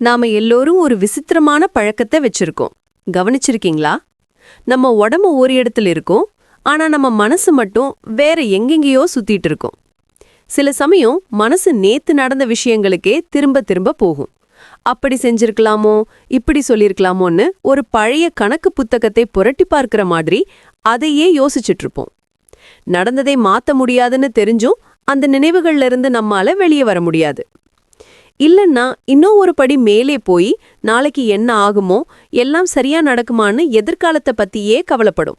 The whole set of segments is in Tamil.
நாம எல்லோரும் ஒரு விசித்திரமான பழக்கத்தை வச்சிருக்கோம். கவனிச்சிருக்கீங்களா? நம்ம உடம்பு ஒரு இடத்துல இருக்கும் ஆனா நம்ம மனசு மட்டும் வேற எங்கெங்கேயோ சுத்திட்டு இருக்கும். சில சமயம் மனசு நேத்து நடந்த விஷயங்களுக்கே திரும்ப திரும்ப போகும். அப்படி செஞ்சிருக்கலாமோ இப்படி சொல்லிருக்கலாமோன்னு ஒரு பழைய கணக்கு புத்தகத்தை புரட்டி பார்க்கிற மாதிரி அதையே யோசிச்சுட்டு இருப்போம் நடந்ததை மாத்த முடியாதுன்னு தெரிஞ்சும் அந்த நினைவுகள்ல இருந்து நம்மால வெளியே வர முடியாது. இல்லைன்னா இன்னும் ஒரு படி மேலே போய் நாளைக்கு என்ன ஆகுமோ எல்லாம் சரியா நடக்குமான்னு எதிர்காலத்தை பத்தியே கவலைப்படும்.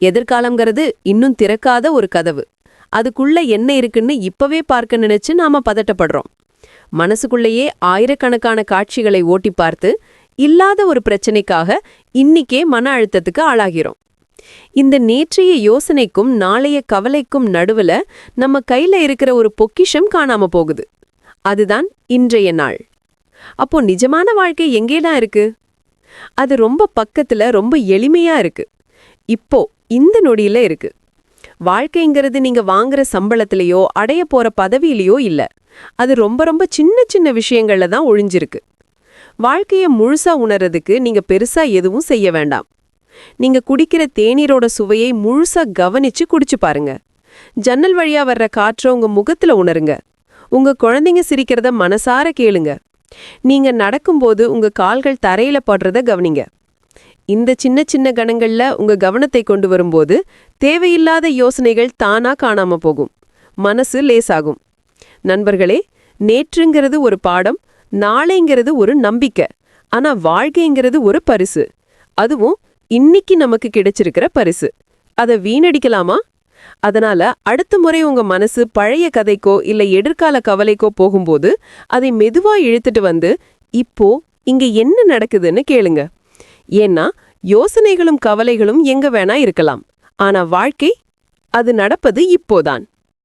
எதிர்காலம்ங்கிறது இன்னும் திறக்காத ஒரு கதவு. அதுக்குள்ள என்ன இருக்குன்னு இப்பவே பார்க்க நினைச்சு நாம பதட்டப்படுறோம். மனசுக்குள்ளேயே ஆயிரக்கணக்கான காட்சிகளை ஓட்டி பார்த்து இல்லாத ஒரு பிரச்சனைக்காக இன்னிக்கே மன அழுத்தத்துக்கு ஆளாகிறோம். இந்த நேற்றைய யோசனைக்கும் நாளைய கவலைக்கும் நடுவுல நம்ம கையில இருக்கிற ஒரு பொக்கிஷம் காணாம போகுது. அதுதான் இன்றைய நாள். அப்போ நிஜமான வாழ்க்கை எங்கேதான் இருக்கு? அது ரொம்ப பக்கத்துல ரொம்ப எளிமையா இருக்கு. இப்போ இந்த நொடியில இருக்கு. வாழ்க்கைங்கிறது நீங்க வாங்குற சம்பளத்திலேயோ அடைய போற பதவியிலேயோ இல்ல. அது ரொம்ப ரொம்ப சின்ன சின்ன விஷயங்கள்ல தான் ஒழிஞ்சிருக்கு. வாழ்க்கைய முழுசா உணர்றதுக்கு நீங்க பெருசா எதுவும் செய்ய வேண்டாம். நீங்க குடிக்கிற தேநீரோட சுவையை முழுசா கவனிச்சு குடிச்சு பாருங்க. ஜன்னல் வழியா வர்ற காற்ற உங்க முகத்துல உணருங்க. உங்க குழந்தைங்க சிரிக்கிறத மனசார கேளுங்க. நீங்க நடக்கும்போது உங்க கால்கள் தரையில படுறத கவனிங்க. இந்த சின்ன சின்ன கணங்கள்ல உங்க கவனத்தை கொண்டு வரும்போது தேவையில்லாத யோசனைகள் தானா காணாம போகும். மனசு லேசாகும். நண்பர்களே நேற்றுங்கிறது ஒரு பாடம் நாளைங்கிறது ஒரு நம்பிக்கை ஆனா வாழ்க்கைங்கிறது ஒரு பரிசு. அதுவும் இன்னைக்கு நமக்கு கிடைச்சிருக்கிற பரிசு. அதை வீணடிக்கலாமா? அதனால அடுத்த முறை உங்க மனசு பழைய கதைக்கோ இல்ல எதிர்கால கவலைக்கோ போகும்போது அதை மெதுவா இழுத்துட்டு வந்து இப்போ இங்க என்ன நடக்குதுன்னு கேளுங்க. ஏன்னா யோசனைகளும் கவலைகளும் எங்க வேணா இருக்கலாம். ஆனா வாழ்க்கை அது நடப்பது இப்போதான்.